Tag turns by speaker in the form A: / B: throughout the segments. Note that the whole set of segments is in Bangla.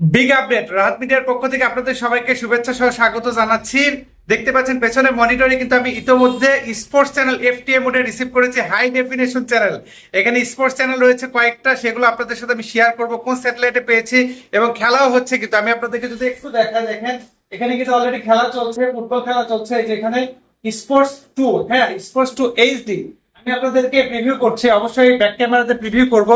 A: বিগ আপডেট রাহাত মিডিয়ার পক্ষ থেকে আপনাদের সবাইকে শুভেচ্ছা সহ স্বাগত জানাচ্ছি। দেখতে পাচ্ছেন, পেছনে মনিটরে কিন্তু আমি ইতোমধ্যে স্পোর্টস চ্যানেল এফটিএ মোডে রিসিভ করেছি হাই ডেফিনেশন চ্যানেল এখানে স্পোর্টস চ্যানেল রয়েছে কয়েকটা, সেগুলো আপনাদের সাথে আমি শেয়ার করব, কোন স্যাটেলাইটে পেয়েছি এবং খেলাও হচ্ছে কিন্তু। আমি আপনাদেরকে যদি একটু দেখা, দেখেন, এখানে কিন্তু অলরেডি খেলা চলছে ফুটবল খেলা চলছে, এই যে এখানে স্পোর্টস টু হ্যাঁ স্পোর্টস টু এইচডি আমি আপনাদেরকে প্রিভিউ করছি, অবশ্যই ব্যাক ক্যামেরাতে প্রিভিউ করব।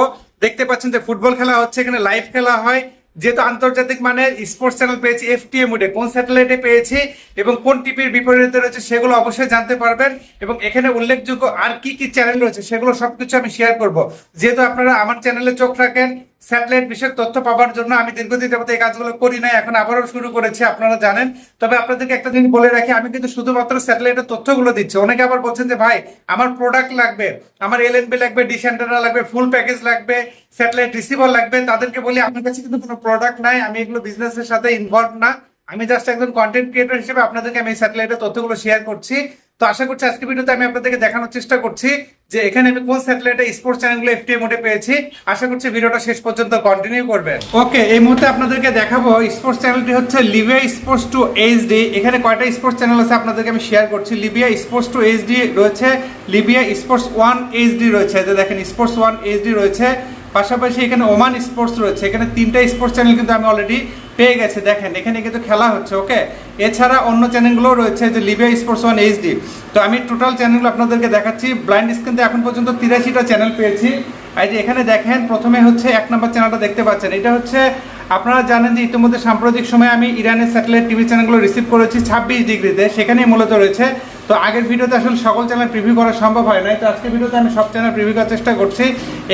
A: দেখতে পাচ্ছেন যে ফুটবল খেলা হচ্ছে, এখানে লাইভ খেলা হয়। যেহেতু আন্তর্জাতিক মানের স্পোর্টস চ্যানেল পেয়েছি এফটিএ মোডে কোন স্যাটেলাইটে পেয়েছি এবং কোন টিভির বিপরীতে রয়েছে সেগুলো অবশ্যই জানতে পারবেন। এবং এখানে উল্লেখযোগ্য আর কি কি চ্যানেল রয়েছে সেগুলো সবকিছু আমি শেয়ার করব। যেহেতু আপনারা আমার চ্যানেলে চোখ রাখেন স্যাটেলাইট বিষয়ক তথ্য পাওয়ার জন্য আমি দীর্ঘদিন এই কাজগুলো করি নাই, এখন আবারও শুরু করেছি, আপনারা জানেন। তবে আপনাদেরকে একটা জিনিস বলে রাখি, আমি কিন্তু শুধুমাত্র স্যাটেলাইটের তথ্যগুলো দিচ্ছি। অনেকে আবার বলছেন যে, ভাই, আমার প্রোডাক্ট লাগবে, আমার এলএনবি লাগবে ডিশ লাগবে ফুল প্যাকেজ লাগবে স্যাটেলাইট রিসিভার লাগবে। তাদেরকে বলি আমার কাছে কিন্তু কোনো প্রোডাক্ট নাই, আমি এগুলো বিজনেসের সাথে ইনভলভ না। আমি জাস্ট একজন কন্টেন্ট ক্রিয়েটর হিসেবে আপনাদেরকে আমি স্যাটেলাইটের তথ্যগুলো শেয়ার করছি। তো আশা করছি আজকে ভিডিওতে আমি আপনাদেরকে দেখানোর চেষ্টা করছি যে এখানে আমি কোন স্যাটেলাইটে স্পোর্টস চ্যানেলগুলো এফটিএ মোডে পেয়েছি। আশা করছি ভিডিওটা শেষ পর্যন্ত কন্টিনিউ করবেন। ওকে, এই মুহূর্তে আপনাদেরকে দেখাবো স্পোর্টস চ্যানেলটি হচ্ছে লিবিয়া স্পোর্টস টু এইচডি এখানে কয়টা স্পোর্টস চ্যানেল আছে আপনাদেরকে আমি শেয়ার করছি। লিবিয়া স্পোর্টস টু এইচডি রয়েছে লিবিয়া স্পোর্টস ওয়ান এইচডি রয়েছে। যে দেখেন স্পোর্টস ওয়ান এইচডি রয়েছে। পাশাপাশি এখানে ওমান স্পোর্টস রয়েছে। এখানে তিনটা স্পোর্টস চ্যানেল কিন্তু আমি অলরেডি পেয়ে গেছি, দেখেন। এখানে কিন্তু খেলা হচ্ছে ওকে এছাড়া অন্য চ্যানেলগুলো রয়েছে, যে লিবিয়া স্পোর্টস ওয়ান এইচডি তো আমি টোটাল চ্যানেলগুলো আপনাদেরকে দেখাচ্ছি। ব্লাইন্ড স্ক্রিনতে এখন পর্যন্ত তিরাশিটা চ্যানেল পেয়েছি। আর যে এখানে দেখেন, প্রথমে হচ্ছে এক নম্বর চ্যানেলটা দেখতে পাচ্ছেন। এটা হচ্ছে আপনারা জানেন যে ইতিমধ্যে সাম্প্রতিক সময়ে আমি ইরানের স্যাটেলাইট টিভি চ্যানেলগুলো রিসিভ করেছি ছাব্বিশ ডিগ্রিতে, সেখানেই মূলত রয়েছে। তো আগের ভিডিওতে আসলে সকল চ্যানেল প্রিভিউ করা সম্ভব হয় নাই, তো আজকের ভিডিওতে আমি সব চ্যানেল প্রিভিউ করার চেষ্টা করছি।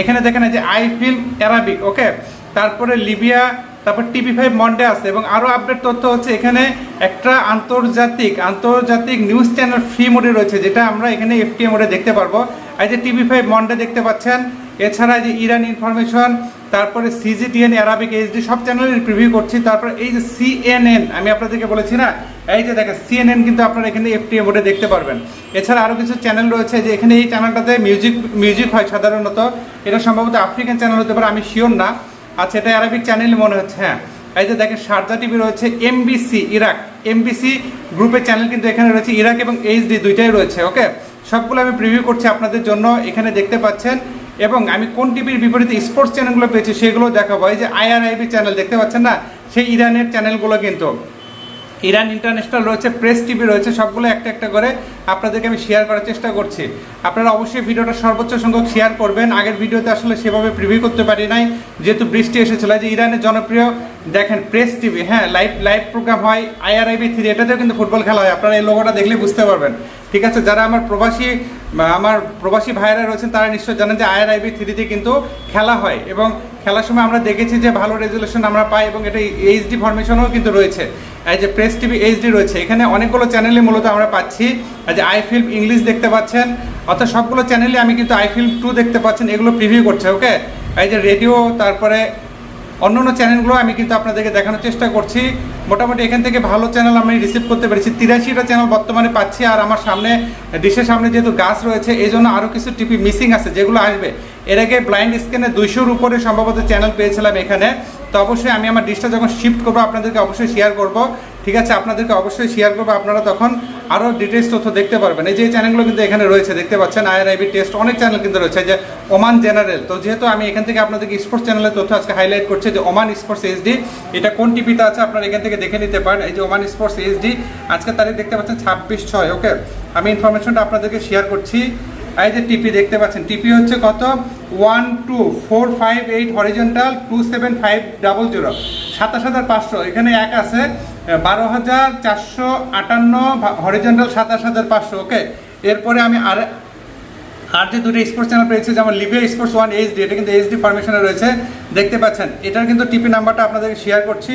A: এখানে দেখেন যে আই ফিল্ম অ্যারাবিক, ওকে? তারপরে লিবিয়া, তারপর টিভি ফাইভ মন্ডে আছে, এবং আরও আপডেট তথ্য হচ্ছে এখানে একটা আন্তর্জাতিক আন্তর্জাতিক নিউজ চ্যানেল ফ্রি মোডে রয়েছে, যেটা আমরা এখানে এফটিএ মোডে দেখতে পারব। এই যে টিভি ফাইভ মন্ডে দেখতে পাচ্ছেন, এছাড়া যে ইরান ইনফরমেশন তারপরে সিজিটিএন অ্যারাবিক এইচডি সব চ্যানেলের প্রিভিউ করছি। তারপরে এই যে সিএনএন আমি আপনাদেরকে বলেছি না? এই যে দেখেন সিএনএন কিন্তু আপনারা এখানে এফটিএ মোডে দেখতে পারবেন। এছাড়া আরও কিছু চ্যানেল রয়েছে যে এখানে এই চ্যানেলটাতে মিউজিক মিউজিক হয় সাধারণত। এটা সম্ভবত আফ্রিকান চ্যানেল হতে পারে, আমি শিওর না। আচ্ছা এটা অ্যারাবিক চ্যানেল মনে হচ্ছে হ্যাঁ। এই যে দেখেন শারজা টিভি রয়েছে এমবিসি ইরাক এমবিসি গ্রুপের চ্যানেল কিন্তু এখানে রয়েছে ইরাক এবং এইচডি দুইটাই রয়েছে ওকে সবগুলো আমি প্রিভিউ করছি আপনাদের জন্য। এখানে দেখতে পাচ্ছেন এবং আমি কোন টিভির বিপরীতে স্পোর্টস চ্যানেলগুলো পেয়েছি সেগুলো দেখাবো। এই যে আইআরআইবি চ্যানেল দেখতে পাচ্ছেন না? সেই ইরানের চ্যানেলগুলো কিন্তু। ইরান ইন্টারন্যাশনাল রয়েছে প্রেস টিভি রয়েছে, সবগুলো একটা একটা করে আপনাদেরকে আমি শেয়ার করার চেষ্টা করছি। আপনারা অবশ্যই ভিডিওটা সর্বোচ্চ সংখ্যক শেয়ার করবেন। আগের ভিডিওতে আসলে সেভাবে প্রিভিউ করতে পারি নাই, যেহেতু বৃষ্টি এসেছিল। যে ইরানের জনপ্রিয়, দেখেন প্রেস টিভি হ্যাঁ লাইভ লাইভ প্রোগ্রাম হয় আইআরআইবি থ্রি এটাতেও কিন্তু ফুটবল খেলা হয়। আপনারা এই লোগোটা দেখলে বুঝতে পারবেন। ঠিক আছে, যারা আমার প্রবাসী আমার প্রবাসী ভাইয়েরা রয়েছেন, তারা নিশ্চয় জানেন যে আইআরআইবি থ্রিতে কিন্তু খেলা হয় এবং খেলার সময় আমরা দেখেছি যে ভালো রেজুলেশন আমরা পাই এবং এটা এইচডি ফরমেশনও কিন্তু রয়েছে। এই যে প্রেস টিভি এইচডি রয়েছে। এখানে অনেকগুলো চ্যানেলে মূলত আমরা পাচ্ছি। যে আই ফিল্ম ইংলিশ দেখতে পাচ্ছেন, অর্থাৎ সবগুলো চ্যানেলে আমি কিন্তু আই ফিল্ম টু দেখতে পাচ্ছেন, এগুলো প্রিভিউ করছে ওকে এই যে রেডিও তারপরে অন্য অন্য চ্যানেলগুলো আমি কিন্তু আপনাদেরকে দেখানোর চেষ্টা করছি। মোটামুটি এখান থেকে ভালো চ্যানেল আমি রিসিভ করতে পেরেছি। তিরাশিটা চ্যানেল বর্তমানে পাচ্ছি আর আমার সামনে, ডিশের সামনে যেহেতু গাছ রয়েছে এই জন্য আরও কিছু টিপি মিসিং আছে, যেগুলো আসবে। এর আগে ব্লাইন্ড স্ক্রিনে দুইশোর উপরে সম্ভবত চ্যানেল পেয়েছিলাম এখানে। তো অবশ্যই আমি আমার ডিশটা যখন শিফট করব, আপনাদেরকে অবশ্যই শেয়ার করব। ঠিক আছে, আপনাদেরকে অবশ্যই শেয়ার করব আপনারা তখন। আরও ডিটেলস তথ্য দেখতে পারবেন। এই যে চ্যানেলগুলো কিন্তু এখানে রয়েছে, দেখতে পাচ্ছেন আইআরআইবি টেস্ট অনেক চ্যানেল কিন্তু রয়েছে। যে ওমান জেনারেল তো যেহেতু আমি এখান থেকে আপনাদেরকে স্পোর্টস চ্যানেলের তথ্য আজকে হাইলাইট করছি যে ওমান স্পোর্টস এইচডি এটা কোন টিভিতে আছে আপনারা এখান থেকে দেখে নিতে পারেন। এই যে ওমান স্পোর্টস এইচডি আজকে তারিখ দেখতে পাচ্ছেন ছাব্বিশ ছয় ওকে আমি ইনফরমেশনটা আপনাদেরকে শেয়ার করছি। এই যে টিপি দেখতে পাচ্ছেন। টিপি হচ্ছে কত? One two four five eight horizontal two seven five double zero সাতাশ হাজার পাঁচশো। এখানে এক আছে। বারো হাজার চারশো আটান্ন হরিজেন্টাল সাতাশ হাজার পাঁচশো ওকে এরপরে আমি আর আর যে দুটো স্পোর্টস চ্যানেল পেয়েছি, যেমন লিভিয়া স্পোর্টস ওয়ান এইচডি এটা কিন্তু এইচডি ফরমেশনে রয়েছে। দেখতে পাচ্ছেন, এটার কিন্তু টিপি নাম্বারটা আপনাদেরকে শেয়ার করছি।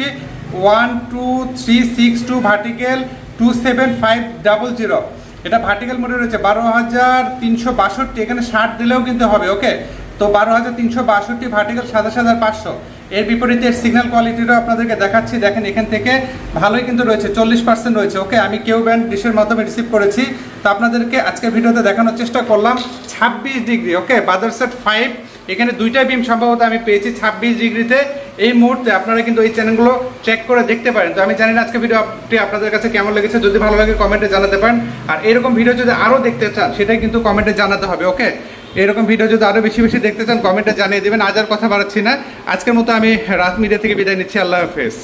A: One two three six two vertical two seven five double zero এটা ভার্টিক্যাল মোডে রয়েছে। বারো হাজার তিনশো বাষট্টি, এখানে ষাট দিলেও কিন্তু হবে ওকে তো বারো হাজার তিনশো বাষট্টি ভার্টিক্যাল সাতাশ হাজার পাঁচশো। এর বিপরীতে সিগন্যাল কোয়ালিটিটাও আপনাদেরকে দেখাচ্ছি। দেখেন এখান থেকে ভালোই কিন্তু রয়েছে, চল্লিশ পার্সেন্ট রয়েছে। ওকে আমি কেউ ব্যান্ড ডিশের মাধ্যমে রিসিভ করেছি। তো আপনাদেরকে আজকে ভিডিওতে দেখানোর চেষ্টা করলাম ছাব্বিশ ডিগ্রি। ওকে বাজার সেট ফাইভ এখানে দুইটা বিম সম্ভবত আমি পেয়েছি ছাব্বিশ ডিগ্রিতে। এই মুহূর্তে আপনারা কিন্তু এই চ্যানেলগুলো চেক করে দেখতে পারেন। তো আমি জানি না আজকে ভিডিওটি আপনাদের কাছে কেমন লেগেছে। যদি ভালো লাগে কমেন্টে জানাতে পারেন। আর এরকম ভিডিও যদি আরও দেখতে চান, সেটাই কিন্তু কমেন্টে জানাতে হবে। ওকে এরকম ভিডিও যদি আরও বেশি বেশি দেখতে চান কমেন্টে জানিয়ে দেবেন। আজ আর কথা বাড়াচ্ছি না। আজকের মতো আমি রাত মিডিয়া থেকে বিদায় নিচ্ছি। আল্লাহ হাফেজ।